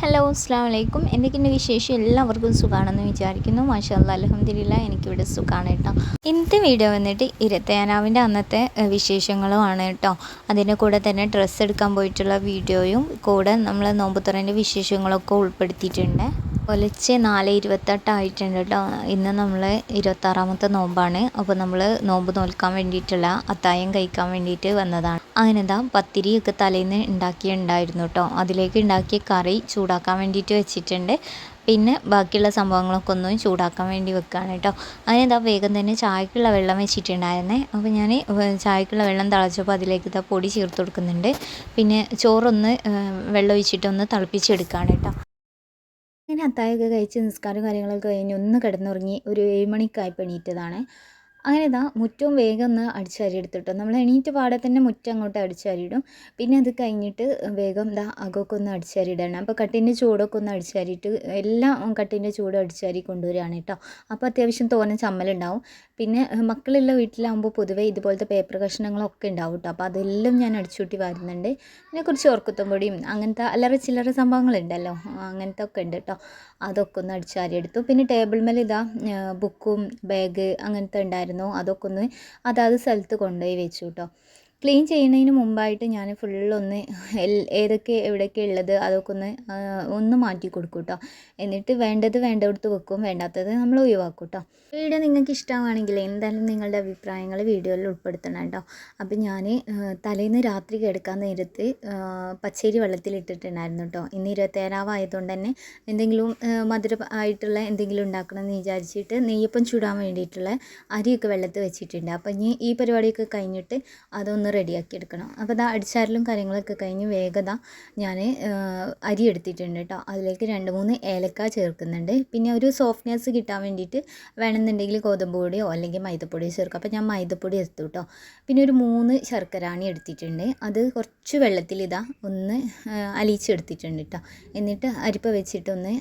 Hello അസ്സാം വലൈക്കും എന്തൊക്കെയുണ്ട് വിശേഷം? എല്ലാവർക്കും സുഖമാണെന്ന് വിചാരിക്കുന്നു. മാഷാല്ല അലഹമ്മദില്ല എനിക്കിവിടെ സുഖമാണ് കേട്ടോ. ഇന്നത്തെ വീഡിയോ വന്നിട്ട് ഇരത്തേനാവിന്റെ അന്നത്തെ വിശേഷങ്ങളുമാണ് കേട്ടോ. അതിന്റെ കൂടെ തന്നെ ഡ്രസ്സ് എടുക്കാൻ പോയിട്ടുള്ള വീഡിയോയും കൂടെ നമ്മൾ നോമ്പുത്തുറേന്റെ വിശേഷങ്ങളൊക്കെ ഉൾപ്പെടുത്തിയിട്ടുണ്ട്. ഒലച്ച് നാല് ഇരുപത്തെട്ടായിട്ടുണ്ട് കേട്ടോ ഇന്ന് നമ്മൾ ഇരുപത്താറാമത്തെ നോമ്പാണ്. അപ്പോൾ നമ്മൾ നോമ്പ് നോൽക്കാൻ വേണ്ടിയിട്ടുള്ള അത്തായം കഴിക്കാൻ വേണ്ടിയിട്ട് വന്നതാണ്. അങ്ങനെ എന്താ പത്തിരിയൊക്കെ തലേന്ന് ഉണ്ടാക്കിയിട്ടുണ്ടായിരുന്നു കേട്ടോ അതിലേക്ക് ഉണ്ടാക്കിയ കറി ചൂടാക്കാൻ വേണ്ടിയിട്ട് വെച്ചിട്ടുണ്ട്. പിന്നെ ബാക്കിയുള്ള സംഭവങ്ങളൊക്കെ ഒന്നും ചൂടാക്കാൻ വേണ്ടി വെക്കുകയാണ് കേട്ടോ അതിനെന്താ വേഗം തന്നെ ചായക്കുള്ള വെള്ളം വെച്ചിട്ടുണ്ടായിരുന്നേ. അപ്പോൾ ഞാൻ ചായക്കുള്ള വെള്ളം തിളച്ചപ്പോൾ അതിലേക്ക് ഇതാ പൊടി ചേർത്ത് കൊടുക്കുന്നുണ്ട്. പിന്നെ ചോറൊന്ന് വെള്ളം ഒഴിച്ചിട്ടൊന്ന് തിളപ്പിച്ചെടുക്കുകയാണ് കേട്ടോ അങ്ങനെ അത്തായൊക്കെ കഴിച്ച് നിസ്കാരം കാര്യങ്ങളൊക്കെ കഴിഞ്ഞ് ഒന്ന് കിടന്നുറങ്ങി ഒരു ഏഴ് മണിക്കായപ്പോൾ എണീറ്റതാണ്. അങ്ങനെ ഇതാ മുറ്റവും വേഗം ഒന്ന് അടിച്ചുവാരി എടുത്തിട്ടോ. നമ്മൾ എണീറ്റ് പാടെ തന്നെ മുറ്റം അങ്ങോട്ട് അടിച്ചുവാരിയിടും പിന്നെ അത് കഴിഞ്ഞിട്ട് വേഗം ഇതാ അകമൊക്കെ ഒന്ന് അടിച്ചുവാരി ഇടണം. അപ്പോൾ കട്ടിന്റെ ചൂടൊക്കെ ഒന്ന് അടിച്ചാരിയിട്ട് എല്ലാം കട്ടിന്റെ ചൂട് അടിച്ചാരി കൊണ്ടുവരികയാണ് കേട്ടോ. അപ്പോൾ അത്യാവശ്യം തോനെ ചമ്മലുണ്ടാവും പിന്നെ മക്കളുള്ള വീട്ടിലാകുമ്പോൾ പൊതുവേ ഇതുപോലത്തെ പേപ്പർ കഷ്ണങ്ങളൊക്കെ ഉണ്ടാവും കേട്ടോ. അപ്പോൾ അതെല്ലാം ഞാൻ അടിച്ചുകൂട്ടി വരുന്നുണ്ട്. പിന്നെ കുറച്ച് ഓർക്കുത്തം പൊടിയും അങ്ങനത്തെ അല്ലറ ചില്ലറ സംഭവങ്ങളുണ്ടല്ലോ അങ്ങനത്തെ ഒക്കെ ഉണ്ട് കേട്ടോ. അതൊക്കെ ഒന്ന് അടിച്ചാരി എടുത്തു. പിന്നെ ടേബിൾ മേലെ ഇതാ ബുക്കും ബാഗ് അങ്ങനത്തെ ഉണ്ടായിരുന്നു. അതൊക്കെ ഒന്ന് അതാത് സ്ഥലത്ത് കൊണ്ടുപോയി വെച്ചു കേട്ടോ ക്ലീൻ ചെയ്യുന്നതിന് മുമ്പായിട്ട് ഞാൻ ഫുള്ളൊന്ന് ഏതൊക്കെ എവിടെയൊക്കെ ഉള്ളത് അതൊക്കെ ഒന്ന് ഒന്ന് മാറ്റി കൊടുക്കും കേട്ടോ എന്നിട്ട് വേണ്ടത് വേണ്ടടുത്ത് വെക്കും വേണ്ടാത്തത് നമ്മൾ ഒഴിവാക്കും കേട്ടോ വീഡിയോ നിങ്ങൾക്ക് ഇഷ്ടമാണെങ്കിൽ എന്തായാലും നിങ്ങളുടെ അഭിപ്രായങ്ങൾ വീഡിയോയിൽ ഉൾപ്പെടുത്തണം കേട്ടോ അപ്പം ഞാൻ തലേന്ന് രാത്രി കിടക്കാൻ നേരത്ത് പച്ചരി വെള്ളത്തിലിട്ടിട്ടുണ്ടായിരുന്നു കേട്ടോ ഇന്ന് ഇരുപത്തേഴാവായതുകൊണ്ട് തന്നെ എന്തെങ്കിലും മധുര ആയിട്ടുള്ള എന്തെങ്കിലും ഉണ്ടാക്കണം എന്ന് വിചാരിച്ചിട്ട് നെയ്യപ്പം ചൂടാൻ വേണ്ടിയിട്ടുള്ള അരിയൊക്കെ വെള്ളത്തിൽ വെച്ചിട്ടുണ്ട്. അപ്പം ഇനി ഈ പരിപാടിയൊക്കെ കഴിഞ്ഞിട്ട് അതൊന്ന് റെഡിയാക്കി എടുക്കണം. അപ്പോൾ ഇതാ അടിച്ചാരലും കാര്യങ്ങളൊക്കെ കഴിഞ്ഞ് വേഗത ഞാൻ അരി എടുത്തിട്ടുണ്ട് കേട്ടോ അതിലേക്ക് രണ്ട് മൂന്ന് ഏലക്ക ചേർക്കുന്നുണ്ട്. പിന്നെ ഒരു സോഫ്റ്റ്നെസ് കിട്ടാൻ വേണ്ടിയിട്ട് വേണമെന്നുണ്ടെങ്കിൽ ഗോതമ്പ് പൊടിയോ അല്ലെങ്കിൽ മൈദപ്പൊടിയോ ചേർക്കാം. അപ്പോൾ ഞാൻ മൈദപ്പൊടി എടുത്തു കേട്ടോ പിന്നെ ഒരു മൂന്ന് ശർക്കരാണി എടുത്തിട്ടുണ്ട്. അത് കുറച്ച് വെള്ളത്തിൽ ഇതാ ഒന്ന് അലിയിച്ചെടുത്തിട്ടുണ്ട് കേട്ടോ എന്നിട്ട് അരിപ്പ വെച്ചിട്ടൊന്ന്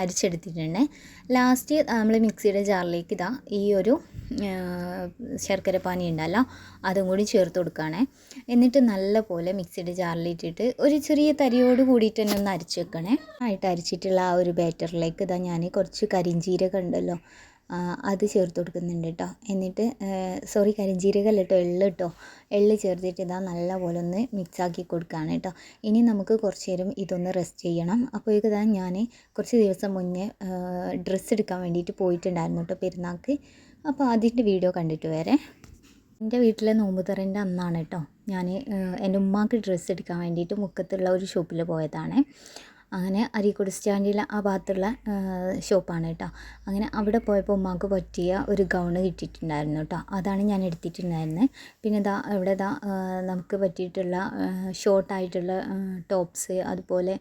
അരിച്ചെടുത്തിട്ടുണ്ട്. ലാസ്റ്റ് നമ്മൾ മിക്സിയുടെ ജാറിലേക്ക് ഇതാ ഈ ഒരു ശർക്കര പാനി ഉണ്ടല്ലോ അതും കൂടി ചേർത്ത് കൊടുക്കുകയാണേ എന്നിട്ട് നല്ലപോലെ മിക്സിയുടെ ജാറിലിട്ടിട്ട് ഒരു ചെറിയ തരിയോട് കൂടിയിട്ട് തന്നെ ഒന്ന് അരച്ച് വെക്കണേ. ആയിട്ട് അരച്ചിട്ടുള്ള ആ ഒരു ബാറ്ററിലേക്ക് ഇതാ ഞാൻ കുറച്ച് കരിഞ്ചീരകം ഉണ്ടല്ലോ അത് ചേർത്ത് കൊടുക്കുന്നുണ്ട് കേട്ടോ. എന്നിട്ട് സോറി കരിഞ്ജീരകം അല്ല കേട്ടോ എള്ള് കേട്ടോ. എള്ള് ചേർത്തിട്ട് ഇതാ നല്ലപോലെ ഒന്ന് മിക്സാക്കി കൊടുക്കുകയാണ് കേട്ടോ. ഇനി നമുക്ക് കുറച്ച് നേരം ഇതൊന്ന് റെസ്റ്റ് ചെയ്യണം. അപ്പോഴേക്ക് ഇതാ ഞാൻ കുറച്ച് ദിവസം മുന്നേ ഡ്രസ്സ് എടുക്കാൻ വേണ്ടിയിട്ട് പോയിട്ടുണ്ടായിരുന്നു കേട്ടോ പെരുന്നാൾക്ക്. അപ്പോൾ അതിന്റെ വീഡിയോ കണ്ടിട്ട് വരെ എന്റെ വീട്ടിലെ നോമ്പ് തുറന്റെ അന്നാണ് കേട്ടോ ഞാൻ എന്റെ ഉമ്മാക്ക് ഡ്രസ്സ് എടുക്കാൻ വേണ്ടിയിട്ട് മുക്കത്തുള്ള ഒരു ഷോപ്പിൽ പോയതാണ്. അങ്ങനെ അരീക്കോട് സ്റ്റാൻഡിലെ ആ ഭാഗത്തുള്ള ഷോപ്പാണ് കേട്ടോ അങ്ങനെ അവിടെ പോയപ്പോൾ ഉമ്മാക്ക് പറ്റിയ ഒരു ഗൗണ് കിട്ടിയിട്ടുണ്ടായിരുന്നു കേട്ടോ അതാണ് ഞാൻ എടുത്തിട്ടുണ്ടായിരുന്നത് പിന്നെ ഇതാ ഇവിടെ ഇതാ നമുക്ക് പറ്റിയിട്ടുള്ള ഷോർട്ടായിട്ടുള്ള ടോപ്സ് അതുപോലെ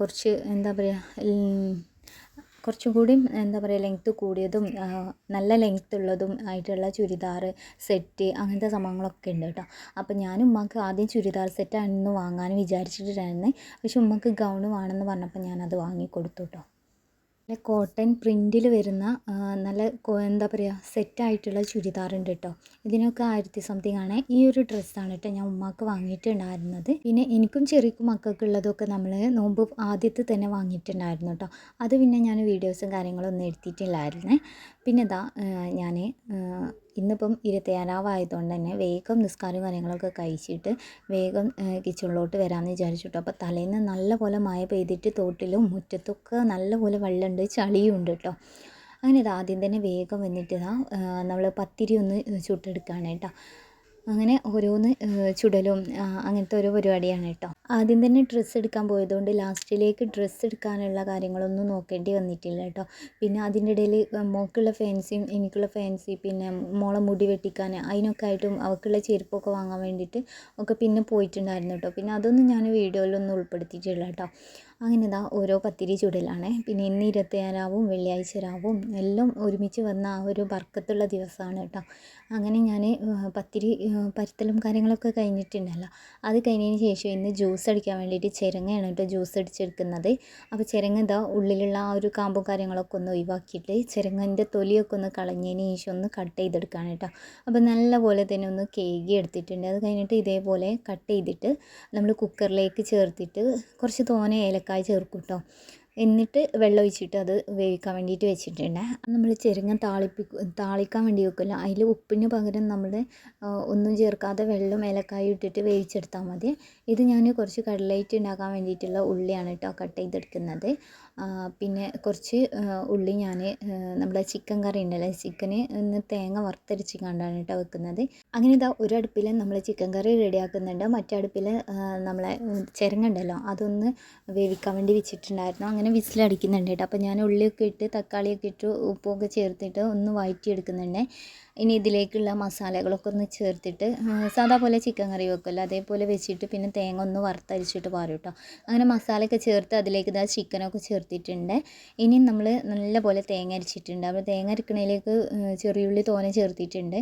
കുറച്ച് എന്താ പറയുക കുറച്ചും കൂടി എന്താ പറയുക ലെങ്ത്ത് കൂടിയതും നല്ല ലെങ്ത്ത് ഉള്ളതും ആയിട്ടുള്ള ചുരിദാർ സെറ്റ് അങ്ങനത്തെ സംഭവങ്ങളൊക്കെ ഉണ്ട് കേട്ടോ. അപ്പോൾ ഞാൻ ഉമ്മക്ക് ആദ്യം ചുരിദാർ സെറ്റായിരുന്നു വാങ്ങാൻ വിചാരിച്ചിട്ടുണ്ടായിരുന്നത് പക്ഷെ ഉമ്മക്ക് ഗൗണ് വേണമെന്ന് പറഞ്ഞപ്പോൾ ഞാനത് വാങ്ങിക്കൊടുത്തു കേട്ടോ. നല്ല കോട്ടൺ പ്രിന്റിൽ വരുന്ന നല്ല എന്താ പറയുക സെറ്റായിട്ടുള്ള ചുരിദാറുണ്ട് കേട്ടോ ഇതിനൊക്കെ ആയിരത്തി സംതിങ് ആണ്. ഈ ഒരു ഡ്രസ്സാണ് കേട്ടോ ഞാൻ ഉമ്മാക്ക് വാങ്ങിയിട്ടുണ്ടായിരുന്നത്. പിന്നെ എനിക്കും ചെറിയ മക്കൾക്കുള്ളതൊക്കെ നമ്മൾ നോമ്പ് ആദ്യത്തെ തന്നെ വാങ്ങിയിട്ടുണ്ടായിരുന്നു കേട്ടോ അത് പിന്നെ ഞാൻ വീഡിയോസും കാര്യങ്ങളൊന്നും എടുത്തിട്ടില്ലായിരുന്നേ. പിന്നെ ഇതാ ഞാൻ ഇന്നിപ്പം ഇരുപത്തിയാറാവായതുകൊണ്ട് തന്നെ വേഗം നിസ്കാരവും കാര്യങ്ങളൊക്കെ കഴിച്ചിട്ട് വേഗം കിച്ചണിലോട്ട് വരാമെന്ന് വിചാരിച്ചു കേട്ടോ. അപ്പോൾ തലേന്ന് നല്ല പോലെ മഴ പെയ്തിട്ട് തോട്ടിലും മുറ്റത്തൊക്കെ നല്ല പോലെ വെള്ളമുണ്ട് ചളിയും ഉണ്ട് കേട്ടോ. അങ്ങനെ ഇത് ആദ്യം തന്നെ വേഗം വന്നിട്ട് നമ്മൾ പത്തിരി ഒന്ന് ചുട്ടെടുക്കുകയാണ് കേട്ടോ. അങ്ങനെ ഓരോന്ന് ചുടലും അങ്ങനത്തെ ഓരോ പരിപാടിയാണ് കേട്ടോ ആദ്യം തന്നെ ഡ്രസ്സ് എടുക്കാൻ പോയതുകൊണ്ട് ലാസ്റ്റിലേക്ക് ഡ്രസ്സ് എടുക്കാനുള്ള കാര്യങ്ങളൊന്നും നോക്കേണ്ടി വന്നിട്ടില്ല കേട്ടോ പിന്നെ അതിന്റെ ഇടയിൽ മോൾക്കുള്ള ഫാൻസിയും എനിക്കുള്ള ഫാൻസി പിന്നെ മോളെ മുടി വെട്ടിക്കാൻ അതിനൊക്കെ ആയിട്ടും അവൾക്കുള്ള ചെരുപ്പൊക്കെ വാങ്ങാൻ വേണ്ടിയിട്ട് ഒക്കെ പിന്നെ പോയിട്ടുണ്ടായിരുന്നു കേട്ടോ പിന്നെ അതൊന്നും ഞാൻ വീഡിയോയിലൊന്നും ഉൾപ്പെടുത്തിയിട്ടില്ല കേട്ടോ അങ്ങനെ ഇതാ ഓരോ പത്തിരി ചുടലാണ്. പിന്നെ ഇന്ന് ഇരുപത്തിയാറാവും വെള്ളിയാഴ്ച രാവും എല്ലാം ഒരുമിച്ച് വന്ന ആ ഒരു ബർക്കത്തുള്ള ദിവസമാണ് കേട്ടോ. അങ്ങനെ ഞാൻ പത്തിരി പരത്തലും കാര്യങ്ങളൊക്കെ കഴിഞ്ഞിട്ടുണ്ടല്ലോ. അത് കഴിഞ്ഞതിന് ശേഷം ഇന്ന് ജ്യൂസ് അടിക്കാൻ വേണ്ടിയിട്ട് ചിരങ്ങയാണ് കേട്ടോ ജ്യൂസ് അടിച്ചെടുക്കുന്നത്. അപ്പോൾ ചിരങ്ങ ഇതാ ഉള്ളിലുള്ള ആ ഒരു കാമ്പും കാര്യങ്ങളൊക്കെ ഒന്ന് ഒഴിവാക്കിയിട്ട് ചിരങ്ങന്റെ തൊലിയൊക്കെ ഒന്ന് കളഞ്ഞതിന് ശേഷം ഒന്ന് കട്ട് ചെയ്തെടുക്കുകയാണ് കേട്ടോ. അപ്പോൾ നല്ലപോലെ തന്നെ ഒന്ന് കേകി എടുത്തിട്ടുണ്ട്. അത് കഴിഞ്ഞിട്ട് ഇതേപോലെ കട്ട് ചെയ്തിട്ട് നമ്മൾ കുക്കറിലേക്ക് ചേർത്തിട്ട് കുറച്ച് തോനെ ഏലക്ക ഏലക്കായ ചേർക്കും കേട്ടോ എന്നിട്ട് വെള്ളം ഒഴിച്ചിട്ട് അത് വേവിക്കാൻ വേണ്ടിയിട്ട് വെച്ചിട്ടുണ്ട്. നമ്മൾ ചെറുങ്ങ താളിപ്പിക്കും താളിക്കാൻ വേണ്ടി വെക്കില്ല അതിൽ ഉപ്പിന് പകരം നമ്മൾ ഒന്നും ചേർക്കാതെ വെള്ളം ഏലക്കായും ഇട്ടിട്ട് വേവിച്ചെടുത്താൽ മതി. ഇത് ഞാൻ കുറച്ച് കട്ലൈറ്റ് ഉണ്ടാക്കാൻ വേണ്ടിയിട്ടുള്ള ഉള്ളിയാണ് കേട്ടോ കട്ട് ചെയ്തെടുക്കുന്നത്. പിന്നെ കുറച്ച് ഉള്ളി ഞാൻ നമ്മുടെ ചിക്കൻ കറി ഉണ്ടല്ലോ? ചിക്കന് ഒന്ന് തേങ്ങ വറുത്തരച്ച് കണ്ടാണ് കേട്ടോ വെക്കുന്നത്. അങ്ങനെ ഇതാ ഒരു അടുപ്പിൽ നമ്മൾ ചിക്കൻ കറി റെഡിയാക്കുന്നുണ്ട്. മറ്റേ അടുപ്പിൽ നമ്മളെ ചിരങ്ങുണ്ടല്ലോ അതൊന്ന് വേവിക്കാൻ വേണ്ടി വെച്ചിട്ടുണ്ടായിരുന്നു. അങ്ങനെ വിസിലടിക്കുന്നുണ്ട് കേട്ടോ. അപ്പോൾ ഞാൻ ഉള്ളിയൊക്കെ ഇട്ട് തക്കാളിയൊക്കെ ഇട്ട് ഉപ്പൊക്കെ ചേർത്തിട്ട് ഒന്ന് വഴറ്റി ഇനി ഇതിലേക്കുള്ള മസാലകളൊക്കെ ഒന്ന് ചേർത്തിട്ട് സാധാ പോലെ ചിക്കൻ കറി വെക്കുമല്ലോ. അതേപോലെ വെച്ചിട്ട് പിന്നെ തേങ്ങ ഒന്ന് വറുത്തരിച്ചിട്ട് പാരും കേട്ടോ. അങ്ങനെ മസാലയൊക്കെ ചേർത്ത് അതിലേക്ക് ഇതാ ചിക്കനൊക്കെ ചേർത്തിട്ടുണ്ട്. ഇനി നമ്മൾ നല്ലപോലെ തേങ്ങ അരിച്ചിട്ടുണ്ട്. അപ്പോൾ തേങ്ങ അരക്കണതിലേക്ക് ചെറിയുള്ളി തോനെ ചേർത്തിട്ടുണ്ട്.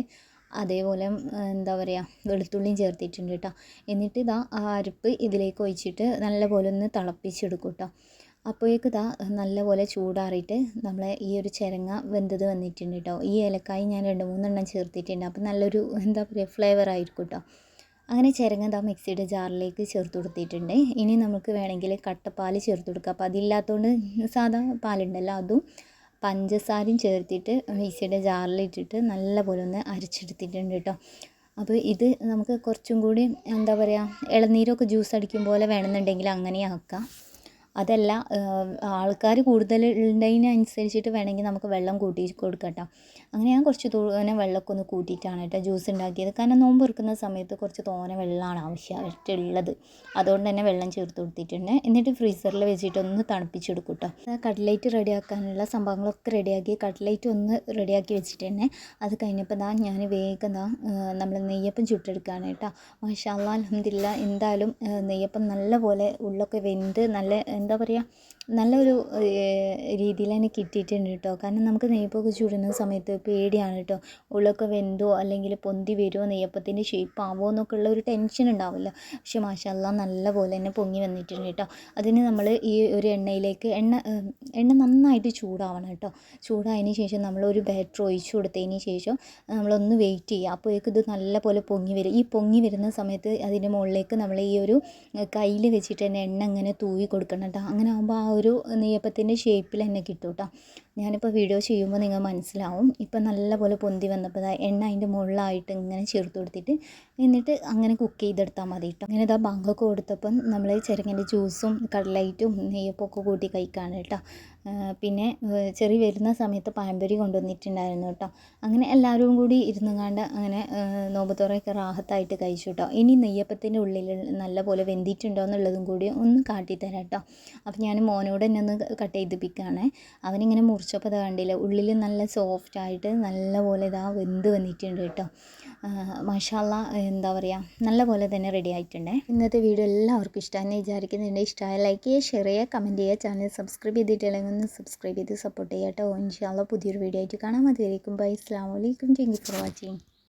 അതേപോലെ എന്താ പറയുക വെളുത്തുള്ളിയും ചേർത്തിട്ടുണ്ട് കേട്ടോ. എന്നിട്ട് ഇതാ ആ അരപ്പ് ഇതിലേക്ക് ഒഴിച്ചിട്ട് നല്ലപോലെ ഒന്ന് തിളപ്പിച്ചെടുക്കും കേട്ടോ. അപ്പോഴേക്ക് ഇതാ നല്ലപോലെ ചൂടാറിയിട്ട് നമ്മളെ ഈ ഒരു ചിരങ്ങ വെന്തത് വന്നിട്ടുണ്ട് കേട്ടോ ഈ ഏലക്കായ ഞാൻ രണ്ട് മൂന്നെണ്ണം ചേർത്തിട്ടുണ്ട്. അപ്പോൾ നല്ലൊരു എന്താ പറയുക ഫ്ലേവർ ആയിരിക്കും കേട്ടോ അങ്ങനെ ചിരങ്ങ ഇതാ മിക്സിയുടെ ജാറിലേക്ക് ചേർത്ത് കൊടുത്തിട്ടുണ്ട്. ഇനി നമുക്ക് വേണമെങ്കിൽ കട്ടപ്പാൽ ചേർത്ത് കൊടുക്കാം. അപ്പോൾ അതില്ലാത്തതുകൊണ്ട് സാധാ പാലുണ്ടല്ലോ അതും പഞ്ചസാരയും ചേർത്തിട്ട് മിക്സിയുടെ ജാറിലിട്ടിട്ട് നല്ലപോലെ ഒന്ന് അരച്ചെടുത്തിട്ടുണ്ട് കേട്ടോ അപ്പോൾ ഇത് നമുക്ക് കുറച്ചും കൂടി എന്താ പറയുക ഇളനീരൊക്കെ ജ്യൂസ് അടിക്കും പോലെ വേണമെന്നുണ്ടെങ്കിൽ അങ്ങനെ ആക്കാം. അതല്ല ആൾക്കാർ കൂടുതൽ ഉള്ളതിനനുസരിച്ചിട്ട് വേണമെങ്കിൽ നമുക്ക് വെള്ളം കൂട്ടി കൊടുക്കാം കേട്ടോ അങ്ങനെ ഞാൻ കുറച്ച് തോനെ വെള്ളമൊക്കെ ഒന്ന് കൂട്ടിയിട്ടാണ് കേട്ടോ ജ്യൂസ് ഉണ്ടാക്കിയത്. കാരണം നോമ്പ് തുറക്കുന്ന സമയത്ത് കുറച്ച് തോനെ വെള്ളമാണ് ആവശ്യമായിട്ടുള്ളത്. അതുകൊണ്ട് തന്നെ വെള്ളം ചേർത്ത് കൊടുത്തിട്ടുണ്ട്. എന്നിട്ട് ഫ്രീസറിൽ വെച്ചിട്ട് ഒന്ന് തണുപ്പിച്ചെടുക്കും കേട്ടോ കട്ട്ലേറ്റ് റെഡിയാക്കാനുള്ള സംഭവങ്ങളൊക്കെ റെഡിയാക്കി കട്ട്ലേറ്റ് ഒന്ന് റെഡിയാക്കി വെച്ചിട്ടുണ്ട്. അത് കഴിഞ്ഞപ്പോൾ ദാ ഞാൻ വേഗം നമ്മൾ നെയ്യപ്പം ചുട്ടെടുക്കുകയാണ് കേട്ടോ. മാഷാ അലഹമില്ല എന്തായാലും നെയ്യപ്പം നല്ലപോലെ ഉള്ളൊക്കെ വെന്ത് നല്ല എന്താ പറയുക നല്ലൊരു രീതിയിൽ തന്നെ കിട്ടിയിട്ടുണ്ട് കേട്ടോ. കാരണം നമുക്ക് നെയ്യപ്പമൊക്കെ ചുടുന്ന സമയത്ത് പേടിയാണ് കേട്ടോ. ഉള്ളൊക്കെ വെന്തോ അല്ലെങ്കിൽ പൊന്തി വരുമോ നെയ്യപ്പത്തിന്റെ ഷേപ്പ് ആവുമോ എന്നൊക്കെ ഉള്ള ഒരു ടെൻഷൻ ഉണ്ടാവില്ല. പക്ഷെ മാഷല്ല നല്ല പോലെ തന്നെ പൊങ്ങി വന്നിട്ടുണ്ട് കേട്ടോ. അതിന് നമ്മൾ ഈ ഒരു എണ്ണയിലേക്ക് എണ്ണ എണ്ണ നന്നായിട്ട് ചൂടാവണം കേട്ടോ. ചൂടായതിന് ശേഷം നമ്മൾ ഒരു ബാറ്റർ ഒഴിച്ചു കൊടുത്തതിന് ശേഷം നമ്മളൊന്ന് വെയിറ്റ് ചെയ്യുക. അപ്പോഴേക്കും ഇത് നല്ല പോലെ പൊങ്ങി വരും. ഈ പൊങ്ങി വരുന്ന സമയത്ത് അതിന്റെ മുകളിലേക്ക് നമ്മൾ ഈ ഒരു കയ്യിൽ വെച്ചിട്ട് തന്നെ എണ്ണ ഇങ്ങനെ തൂവി കൊടുക്കണം കേട്ടോ. അങ്ങനെ ആകുമ്പോൾ ആ ഒരു നെയ്യപ്പത്തിന്റെ ഷേപ്പിൽ തന്നെ കിട്ടും കേട്ടോ ഞാനിപ്പോൾ വീഡിയോ ചെയ്യുമ്പോൾ നിങ്ങൾ മനസ്സിലാവും. ഇപ്പം നല്ലപോലെ പൊന്തി വന്നപ്പോൾ എണ്ണ അതിന്റെ മുകളിലായിട്ട് ഇങ്ങനെ ചേർത്ത് കൊടുത്തിട്ട് എന്നിട്ട് അങ്ങനെ കുക്ക് ചെയ്തെടുത്താൽ മതി കേട്ടോ അങ്ങനെ ഇതാ ബാങ്കൊക്കെ കൊടുത്തപ്പം നമ്മൾ ചെറുങ്ങന്റെ ജ്യൂസും കടലൈറ്റും നെയ്യപ്പൊക്കെ കൂട്ടി കഴിക്കുകയാണ് കേട്ടോ പിന്നെ ചെറി വരുന്ന സമയത്ത് പഴംപൊരി കൊണ്ടുവന്നിട്ടുണ്ടായിരുന്നു കേട്ടോ. അങ്ങനെ എല്ലാവരും കൂടി ഇരുന്നുങ്ങാണ്ട് അങ്ങനെ നോമ്പത്തോറയൊക്കെ റാഹത്തായിട്ട് കഴിച്ചു കേട്ടോ. ഇനി നെയ്യപ്പത്തിന്റെ ഉള്ളിൽ നല്ല പോലെ വെന്തിട്ടുണ്ടോ എന്നുള്ളതും കൂടി ഒന്ന് കാട്ടിത്തരാം കേട്ടോ. അപ്പോൾ ഞാൻ മോനോട് തന്നെ ഒന്ന് കട്ട് ചെയ്തിപ്പിക്കുകയാണ് അവനിങ്ങനെ മുറിച്ചപ്പോൾ അത് കണ്ടില്ല ഉള്ളിൽ നല്ല സോഫ്റ്റായിട്ട് നല്ല പോലെ ഇതാ വെന്ത് വന്നിട്ടുണ്ട് കേട്ടോ. മഷാല്ല എന്താ പറയുക നല്ല പോലെ തന്നെ റെഡി ആയിട്ടുണ്ട്. ഇന്നത്തെ വീഡിയോ എല്ലാവർക്കും ഇഷ്ടമായി വിചാരിക്കുന്നുണ്ട് ഇഷ്ടമായ ലൈക്ക് ചെയ്യുക ഷെയർ ചെയ്യുക കമന്റ് ചെയ്യുക ചാനൽ സബ്സ്ക്രൈബ് ചെയ്തിട്ടില്ലെങ്കിൽ ഒന്ന് സബ്സ്ക്രൈബ് ചെയ്ത് സപ്പോർട്ട് ചെയ്യാം കേട്ടോ. ഇൻഷാല്ല പുതിയൊരു വീഡിയോ ആയിട്ട് കാണാം. അതുവരേക്കും ബൈ അസ്സാം വലൈക്കും താങ്ക് ഫോർ വാച്ചിങ്